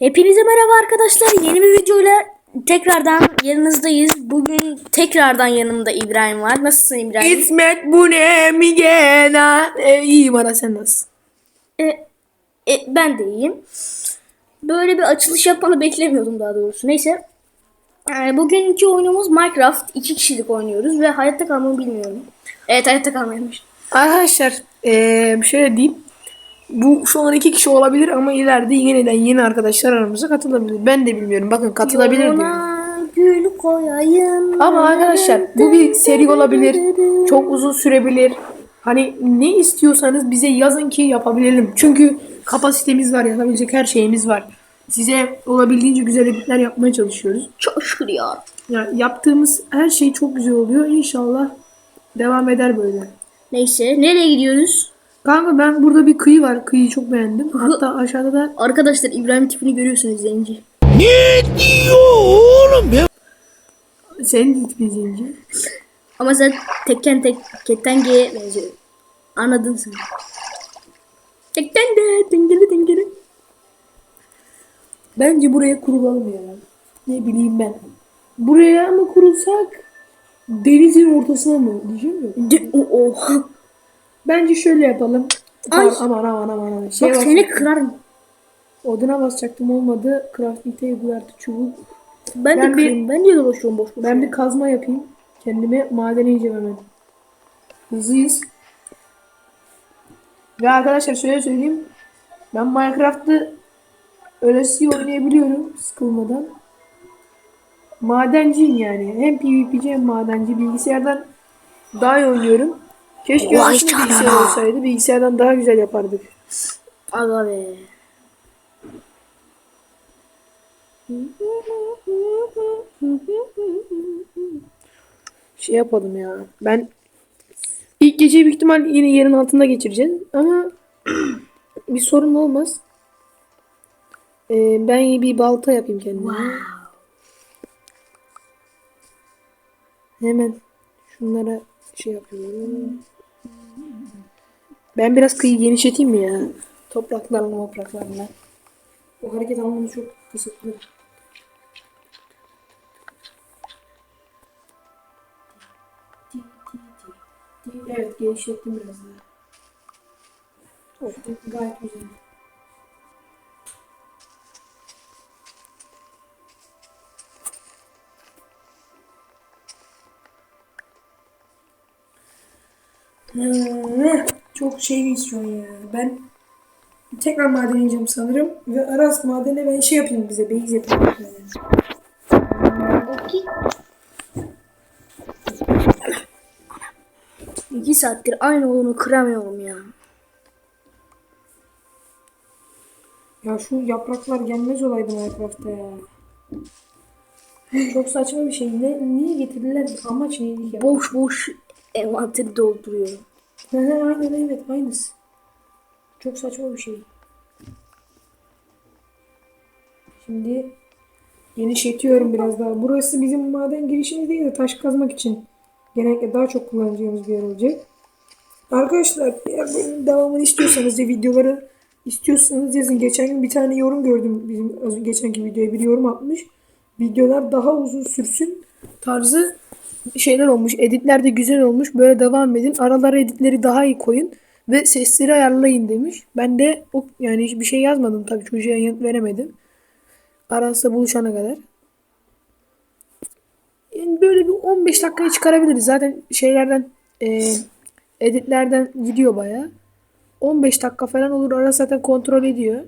Hepinize merhaba arkadaşlar. Yeni bir videoyla tekrardan yanınızdayız. Bugün tekrardan yanımda İbrahim var. Nasılsın İbrahim? İsmet bu ne mi gene? Ee, iyiyim ara sen nasılsın? E, e, ben de iyiyim. Böyle bir açılış yapmanı beklemiyordum daha doğrusu. Neyse. E, bugünkü oyunumuz Minecraft. İki kişilik oynuyoruz ve hayatta kalmayı bilmiyorum. Evet hayatta kalmaymış. Arkadaşlar ee, şöyle diyeyim. Bu şu an iki kişi olabilir ama ileride yeniden yeni arkadaşlar aramıza katılabilir. Ben de bilmiyorum. Bakın katılabilir diyorum. Yoluna gül koyayım. Ama arkadaşlar bu bir seri olabilir. Çok uzun sürebilir. Hani ne istiyorsanız bize yazın ki yapabilelim. Çünkü kapasitemiz var, yapabilecek her şeyimiz var. Size olabildiğince güzel editler yapmaya çalışıyoruz. Çok şükür ya. Yani yaptığımız her şey çok güzel oluyor. İnşallah devam eder böyle. Neyse nereye gidiyoruz? Kanka ben burada bir kıyı var. Kıyıyı çok beğendim. Hatta aşağıda da Arkadaşlar İbrahim tipini görüyorsunuz zenci. senin gitme zenci. Ama sen tekken tek ketengeye benziyor. Anladın sen. Tekken de dengeli dengeli. Bence buraya kurulalım ya. Ne bileyim ben. Buraya mı kurulsak denizin ortasına mı diyeceğim ya. De, o, oha. Bence şöyle yapalım. Ay. Aman aman aman aman. aman. Şey Bak bas- seni kırarım. Oduna basacaktım olmadı. Crafting table artı çubuk. Ben, Ben de bir- kırayım. Ben niye dolaşıyorum boş boş? Ben bir kazma yapayım. Kendime maden ineceğim hemen. Hızlıyız. Ve arkadaşlar şöyle söyleyeyim. Ben Minecraft'ı ölesiye oynayabiliyorum sıkılmadan. Madenciyim yani. Hem PvP'ci hem madenci. Bilgisayardan daha iyi oynuyorum. Keşke Vay öncesinde bilgisayar canına. olsaydı. Bilgisayardan daha güzel yapardık. Aga be. Şey yapalım ya. Ben ilk geceyi büyük ihtimal yine yerin altında geçireceğiz. Ama bir sorun olmaz. Ee, ben bir balta yapayım kendime. Hemen şunlara şey yapıyorum. Ben biraz kıyı genişleteyim mi ya? Topraklarla topraklarla. O hareket alanı çok kısıtlı. Evet genişlettim biraz daha. Oh, gayet güzel. Çok şey istiyorsun ya. Ben tekrar maden ineceğim sanırım. Ve Aras madene ben şey yapayım bize. Beyz yapayım. Okey. İki saattir aynı onu kıramıyorum ya. Ya şu yapraklar gelmez olaydı Minecraft'ta ya. Çok saçma bir şey. Ne, niye getirdiler? Amaç neydi ya? Boş boş envanteri dolduruyorum. He aynen evet aynısı. Çok saçma bir şey. Şimdi genişletiyorum biraz daha. Burası bizim maden girişimiz değil de taş kazmak için genellikle daha çok kullanacağımız bir yer olacak. Arkadaşlar eğer bunun devamını istiyorsanız ve videoları istiyorsanız yazın. Geçen gün bir tane yorum gördüm. Bizim az geçenki videoya bir yorum atmış. Videolar daha uzun sürsün tarzı şeyler olmuş. Editler de güzel olmuş. Böyle devam edin. Aralara editleri daha iyi koyun ve sesleri ayarlayın demiş. Ben de o yani hiçbir şey yazmadım tabii çocuğa yanıt veremedim. Aras'la buluşana kadar. Yani böyle bir 15 dakikaya çıkarabiliriz. Zaten şeylerden e, editlerden gidiyor baya. 15 dakika falan olur. Aras zaten kontrol ediyor.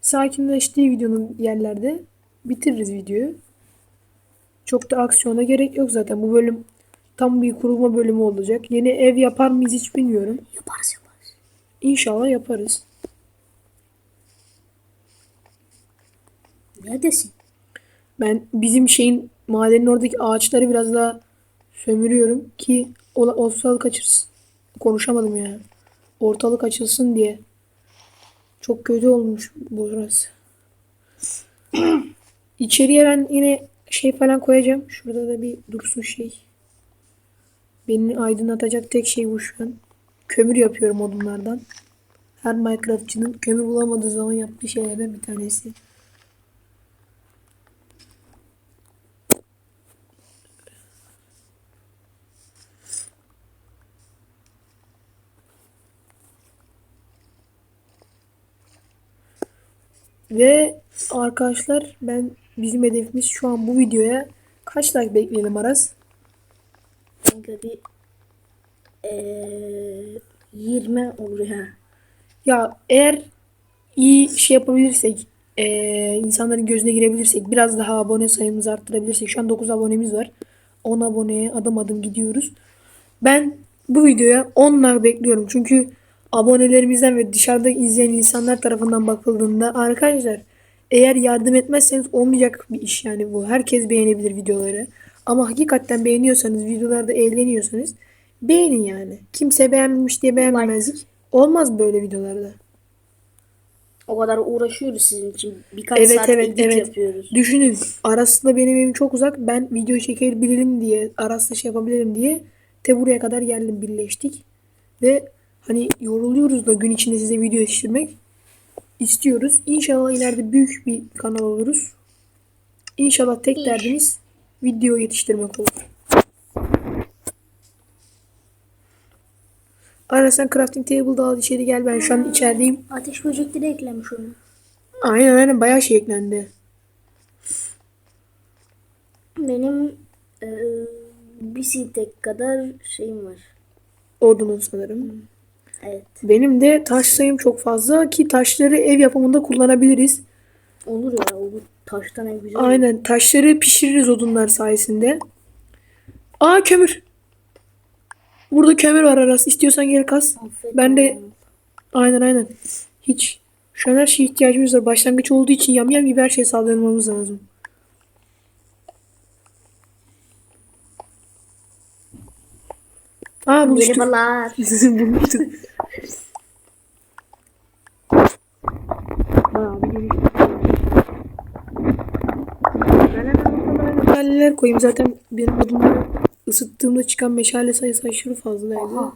Sakinleştiği videonun yerlerde bitiririz videoyu. Çok da aksiyona gerek yok zaten. Bu bölüm tam bir kurulma bölümü olacak. Yeni ev yapar mıyız hiç bilmiyorum. Yaparız yaparız. İnşallah yaparız. Neredesin? Ben bizim şeyin madenin oradaki ağaçları biraz daha sömürüyorum ki ola- ortalık açılsın. Konuşamadım ya. Ortalık açılsın diye. Çok kötü olmuş burası. İçeriye ben yine şey falan koyacağım. Şurada da bir dursun şey. Beni aydınlatacak tek şey bu şu an. Kömür yapıyorum odunlardan. Her Minecraftçının kömür bulamadığı zaman yaptığı şeylerden bir tanesi. Ve arkadaşlar ben bizim hedefimiz şu an bu videoya kaç like bekleyelim Aras? Kanka bir eee 20 olur ya. Ya eğer iyi şey yapabilirsek, eee, insanların gözüne girebilirsek, biraz daha abone sayımızı arttırabilirsek, şu an 9 abonemiz var. 10 aboneye adım adım gidiyoruz. Ben bu videoya 10 like bekliyorum. Çünkü abonelerimizden ve dışarıda izleyen insanlar tarafından bakıldığında arkadaşlar eğer yardım etmezseniz olmayacak bir iş yani bu. Herkes beğenebilir videoları. Ama hakikaten beğeniyorsanız, videolarda eğleniyorsanız beğenin yani. Kimse beğenmemiş diye beğenmezlik. Olmaz böyle videolarda. O kadar uğraşıyoruz sizin için. Birkaç Evet saat evet edit evet. yapıyoruz. Düşünün Aras'la benim evim çok uzak. Ben video çekebilirim diye, Aras'la şey yapabilirim diye te buraya kadar geldim birleştik. Ve hani yoruluyoruz da gün içinde size video yetiştirmek istiyoruz. İnşallah ileride büyük bir kanal oluruz. İnşallah tek derdimiz video yetiştirmek olur. Aras sen crafting table'da al içeri gel ben şu an içerideyim. Ateş böcekleri eklemiş onu. Aynen aynen bayağı şey eklendi. Benim eee bir sitek kadar şeyim var. Odunun sanırım. Evet. Benim de taş sayım çok fazla ki taşları ev yapımında kullanabiliriz. Olur ya. Olur. Taştan en güzel. Aynen taşları pişiririz odunlar sayesinde. Aa kömür. Burada kömür var Aras. İstiyorsan gel kas. Affet Ben de aynen aynen. Hiç. Şu an her şeye ihtiyacımız var. Başlangıç olduğu için yamyam gibi her şeye saldırmamız lazım. Aa buluştuk. Merhabalar. buluştuk. Bayağı bir geliştik. Ben hemen ortadan meşaleler koyayım. Zaten benim odunları ısıttığımda çıkan meşale sayısı aşırı fazlaydı. Aha.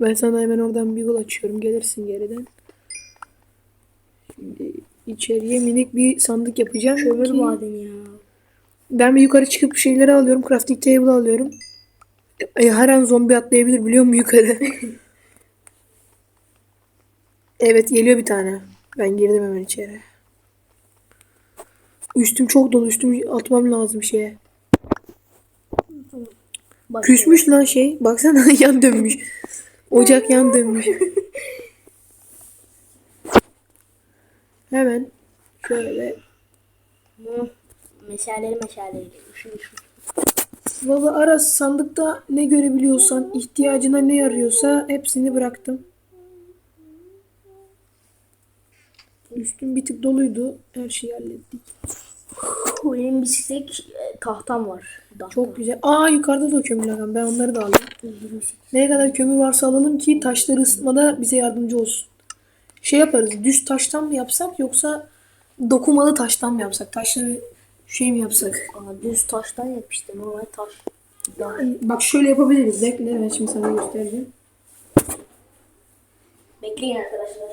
Ben sana hemen oradan bir yol açıyorum. Gelirsin geriden. İçeriye minik bir sandık yapacağım. Kömür madeni ya. Ben bir yukarı çıkıp şeyleri alıyorum. Crafting table alıyorum. E, her an zombi atlayabilir biliyor musun yukarı? evet geliyor bir tane. Ben girdim hemen içeri. Üstüm çok dolu. Üstümü atmam lazım şeye. Bak, Küsmüş lan şey. Baksana yan dönmüş. Ocak yan dönmüş. Hemen şöyle. Meşaleleri meşaleleri. Şu şu. Valla Aras sandıkta ne görebiliyorsan, ihtiyacına ne yarıyorsa hepsini bıraktım. Üstüm bir tık doluydu. Her şeyi hallettik. Benim bir sitek e, tahtam var. Tahta. Çok güzel. Aa yukarıda da kömürler var. Ben onları da alayım. Ne kadar kömür varsa alalım ki taşları ısıtmada bize yardımcı olsun. Şey yaparız. Düz taştan mı yapsak yoksa dokumalı taştan mı yapsak? Taşları şey mi yapsak? Aa, düz taştan yap işte. Normal taş. Daha Bak şöyle yapabiliriz. Bekle ben şimdi sana göstereceğim. Bekleyin arkadaşlar.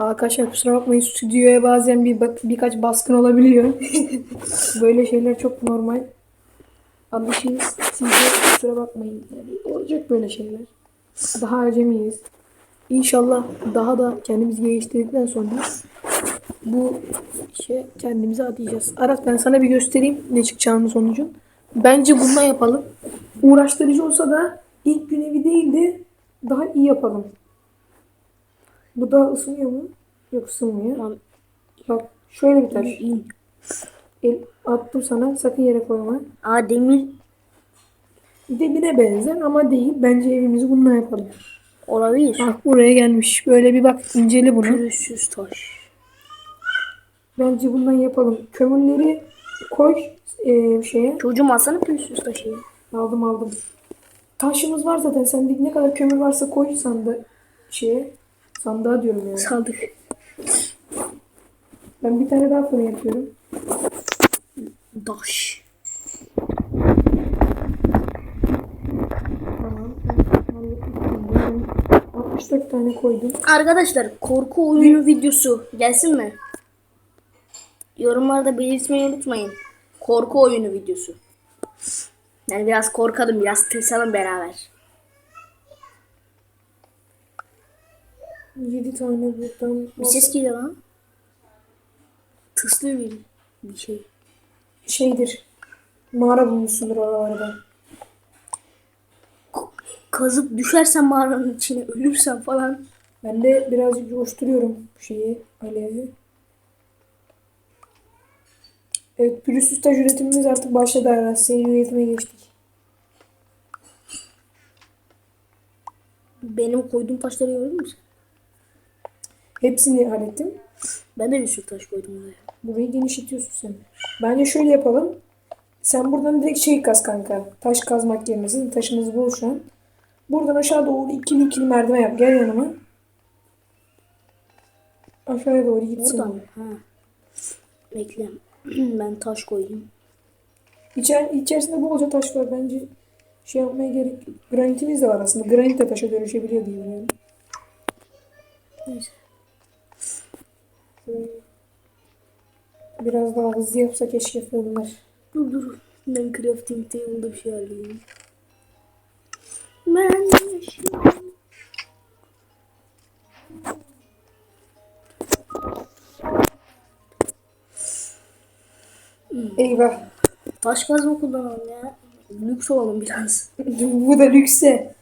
Arkadaşlar kusura bakmayın stüdyoya bazen bir bak- birkaç baskın olabiliyor. Böyle şeyler çok normal. Alışığız. Siz de kusura bakmayın. Yani olacak böyle şeyler. Daha acemiyiz. İnşallah daha da kendimizi geliştirdikten sonra bu işe kendimize adayacağız. Aras ben sana bir göstereyim ne çıkacağını sonucun. Bence bununla yapalım. Uğraştırıcı olsa da ilk gün evi değil de daha iyi yapalım. Bu da ısınıyor mu? Yok ısınmıyor. Tamam. Bak şöyle bir taş. İn. El, attım sana sakın yere koyma. Aa demir Demire benzer ama değil. Bence evimizi bununla yapalım. olabilir. Bak buraya gelmiş. Böyle bir bak incele bunu. Pürüzsüz taş. Bence bundan yapalım. Kömürleri koy e, şeye. Çocuğum alsana pürüzsüz taşı. Aldım aldım. Taşımız var zaten. Sende ne kadar kömür varsa koy sandığa şeye. Sandığa diyorum yani. Saldık. Ben bir tane daha fırın yapıyorum. Daş. Tamam. hallettim. 64 tane koydum. Arkadaşlar korku oyunu videosu gelsin mi? Yorumlarda belirtmeyi unutmayın. Korku oyunu videosu. Yani biraz korkalım, biraz tısalım beraber. 7 tane buradan. Bir ses geliyor lan. Tıslıyor bir, bir şey. Şeydir. Mağara bulmuşsundur oralarda. Kazıp düşersen mağaranın içine ölürsen falan. Ben de birazcık coşturuyorum şeyi. Alevi. Evet pürüzsüz staj üretimimiz artık başladı Aras. Seri üretime geçtik. Benim koyduğum taşları gördün mü sen? Hepsini hallettim. Ben de bir sürü taş koydum oraya. Burayı genişletiyorsun sen. Bence şöyle yapalım. Sen buradan direkt şey kaz kanka. Taş kazmak yerine. Sizin taşınız bol şu an. Buradan aşağı doğru ikili ikili merdiven yap. Gel yanıma. Aşağıya doğru gitsin. Oradan mı? Ha. Bekle. ben taş koyayım. İçer, içerisinde bolca taş var. Bence şey yapmaya gerek. Granitimiz de var aslında. Granit de taşa dönüşebiliyor diye biliyorum. Neyse. Biraz daha hızlı yapsa keşke fırınlar. Dur dur. Ben crafting table'da bir şey halledeyim. Ben yaşıyorum. Eyvah. Taş kazma kullanalım ya. Lüks olalım biraz. Bu da lükse.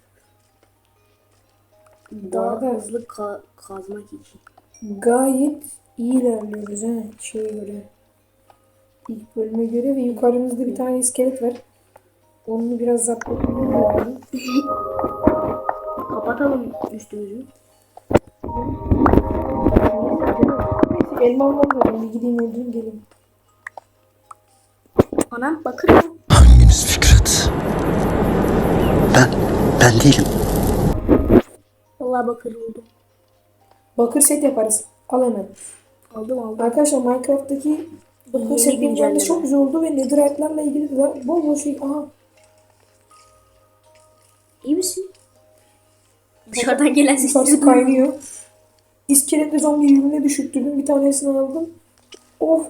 Daha arada- hızlı ka- kazmak için. Gayet iyi ilerliyoruz ha şeye göre. İlk bölüme göre ve yukarımızda bir tane iskelet var. Onu biraz zapt etmemiz lazım. Kapatalım üstümüzü. Elma almam lazım. Bir gideyim öldüreyim geleyim. Anam bakır mı? Hanginiz Fikret? Ben, ben değilim. Vallahi bakır buldum. Bakır set yaparız. Al hemen. Aldım aldım. Arkadaşlar Minecraft'taki bakır Yeni set güncelleme. güncellemesi çok güzel oldu ve netherite'larla ilgili de bol bol şey. Aha İyi misin? Dışarıdan gelen sesleri kaynıyor. İskeletli zombi birbirine düşürttürdüm. Bir tanesini aldım. Of.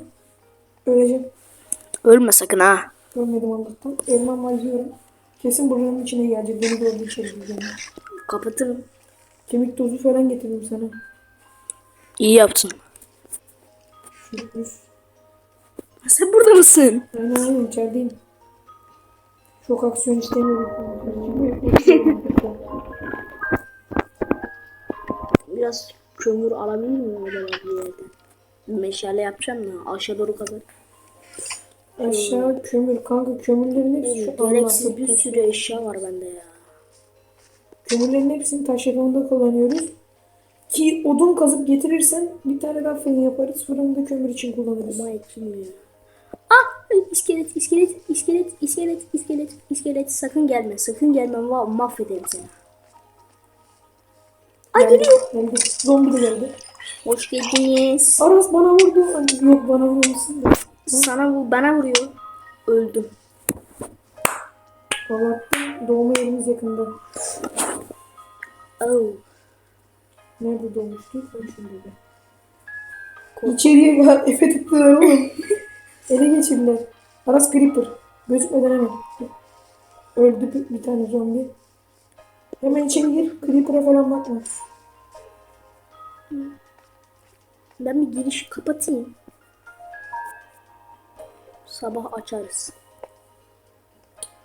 Öleceğim. Ölme sakın ha. Görmedim Allah'tan. Elmam var yiyorum. Kesin buranın içine gelecek. Beni gördü içeri gireceğim. Kapatırım. Kemik tozu falan getirdim sana. İyi yaptın. Şuruz. Sen burada mısın? Aynen aynen içerideyim. Çok aksiyon istemiyorum. Biraz kömür alabilir miyim acaba bir yerden? Meşale yapacağım da aşağı doğru kadar. Aşağı kömür. Kanka kömürlerin hepsi şu Gereksiz Allah'ım. bir sürü eşya var bende ya. Kömürlerin hepsini taş yapımında kullanıyoruz. Ki odun kazıp getirirsen bir tane daha fırın yaparız. Fırını da kömür için kullanırız. Ama kim ya? Ah! iskelet, iskelet, iskelet, iskelet, iskelet, iskelet. Sakın gelme, sakın gelme. Va mahvederim seni. Ay Geldi, geliyor. geldi. Zombi de geldi. Hoş geldiniz. Aras bana vurdu. Ay, Yok bana vurmuşsun da. Sana bu bana vuruyor. Öldüm. Allah'tan doğma yerimiz yakında. Oh. Nerede doğmuştuk? Ben şurada. İçeriye gel. Efe tıktılar oğlum. Ele geçirdiler. Aras Creeper. Gözükmeden hemen. Öldü bir, bir tane zombi. Hemen içeri gir. Creeper'a falan bakma. Ben bir giriş kapatayım. Sabah açarız.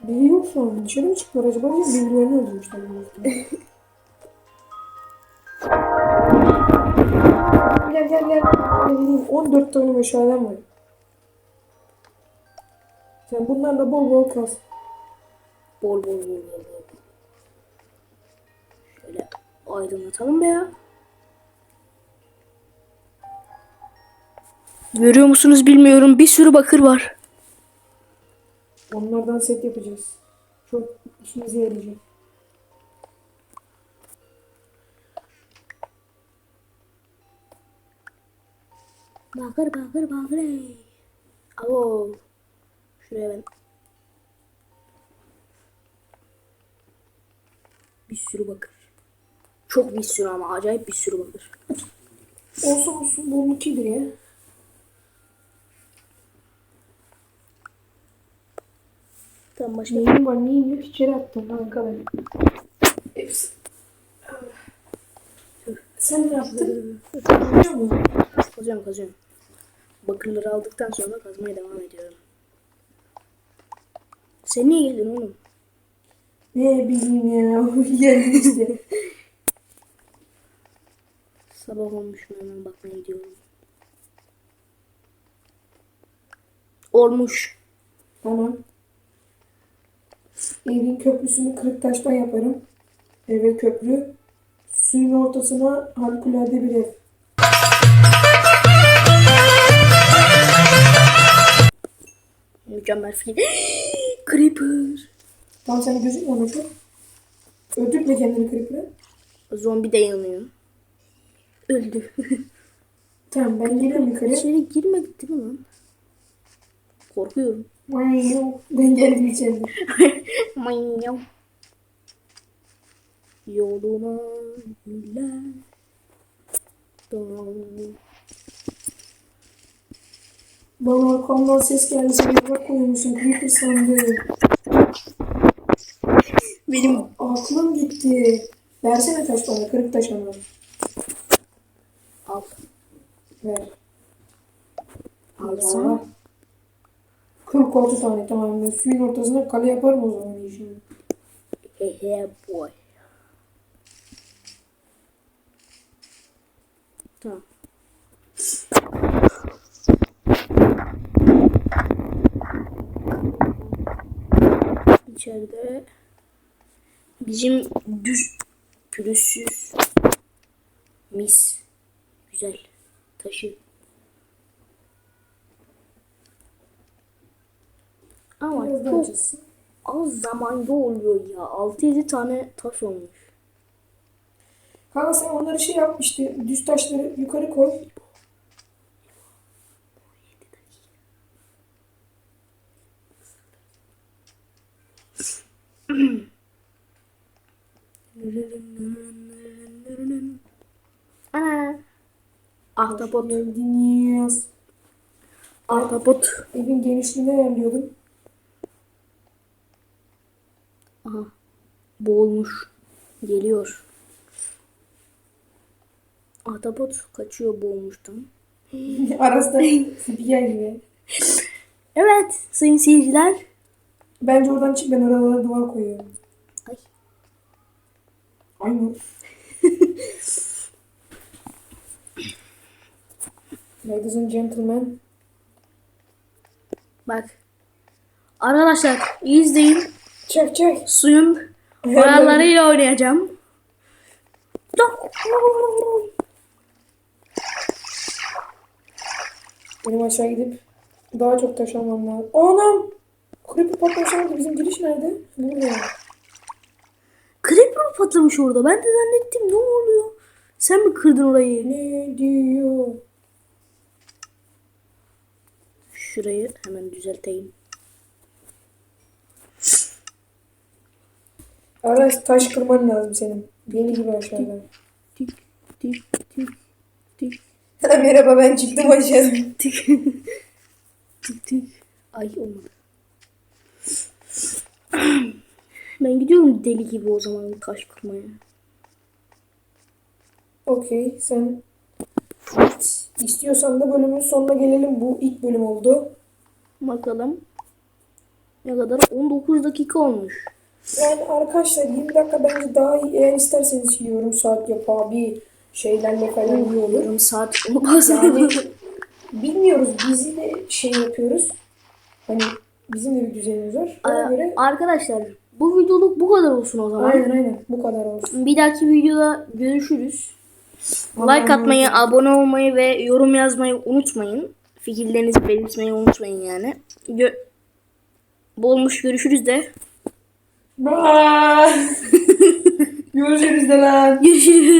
Biri yok şu an. Dışarı mı çıktılar acaba? Birbirlerini öldürmüşler. gel gel gel. Bileyim 14 tane meşalem var. Sen bunlarla bol bol kaz. Bol bol bol bol bol. Şöyle aydınlatalım be ya. Görüyor musunuz bilmiyorum. Bir sürü bakır var. Onlardan set yapacağız. Çok işimize yarayacak. Bakır bakır bakır. ey. Abo. Şuraya ben. Bir sürü bakır. Çok bir sürü ama acayip bir sürü bakır. Olsun olsun bu onunkidir ya. Tamam başka. Neyim var neyim yok içeri attım kanka ben. Hepsi. Sen ne yaptın? Kazıyorum kazıyorum. Bakırları aldıktan sonra kazmaya devam ediyorum. Sen niye geldin oğlum? Ne ya. Geldim işte. Sabah olmuş mu hemen bakmaya gidiyorum. Olmuş. tamam. Evin köprüsünü kırık taştan yaparım. Eve köprü. Suyun ortasına harikulade bir ev. Mükemmel film. Creeper. Tam sana gözükmüyor mu çok? Öldürtme kendini Creeper'e. Zombi de yanıyor. Öldü. Tamam ben geliyorum yukarı. İçeri girmedi değil mi lan? Korkuyorum. Yok. Ben geldim içeri. Manyav. Yoluna güller. Dağ. Bana arkamdan ses geldi. Sen yaprak koymuşsun. Creeper sandı. Benim Aklım gitti. Versene taş bana. Kırık taş bana. al. Ver. Alsam. Aa. 46 tane tamam. Suyun ortasına kale yaparım o zaman iyi şimdi. Hehe boy. Tamam. İçeride bizim düz pürüzsüz mis güzel taşı. Ama Biraz çok az zamanda oluyor ya. 6-7 tane taş olmuş. Kanka sen onları şey yap işte düz taşları yukarı koy. Ahtapot. Geldiniz. Ahtapot. Evin genişliğini ayarlıyordum. Aha. Boğulmuş. Geliyor. Ahtapot kaçıyor boğulmuştan. Arasında spiker gibi. Evet sayın seyirciler. Bence oradan çık ben oralara duvar koyuyorum. Ay. Aynen. Ladies and gentlemen. Bak. Arkadaşlar izleyin. Çek çek. Suyun kurallarıyla oynayacağım. Benim aşağı gidip daha çok taş almam lazım. Anam! Creeper patlamış oldu. Bizim giriş nerede? Burada. Creeper mi patlamış orada? Ben de zannettim ne oluyor? Sen mi kırdın orayı? Ne diyor? Şurayı hemen düzelteyim. Aras taş kırman lazım senin. Deli gibi aşağıda. Tik tik tik tik Merhaba ben çıktım aşağı. tik tik tik. Ay olmadı. Ben gidiyorum deli gibi o zaman taş kırmaya. Okey sen. İstiyorsan da bölümün sonuna gelelim. Bu ilk bölüm oldu. Bakalım. Ne kadar? 19 dakika olmuş. Yani arkadaşlar 20 dakika bence daha iyi. Eğer isterseniz yarım saat yap abi. Şeylerle falan iyi olur. Yarım saat bazen. Yani bilmiyoruz. Bizi de şey yapıyoruz. Hani bizim de bir düzenimiz var. Ona göre Arkadaşlar bu videoluk bu kadar olsun o zaman. aynen aynen bu kadar olsun. Bir dahaki videoda görüşürüz. Like atmayı, abone olmayı ve yorum yazmayı unutmayın. Fikirlerinizi belirtmeyi unutmayın yani. Gö Bolmuş görüşürüz de. Bye. Görüşürüz de lan. Görüşürüz.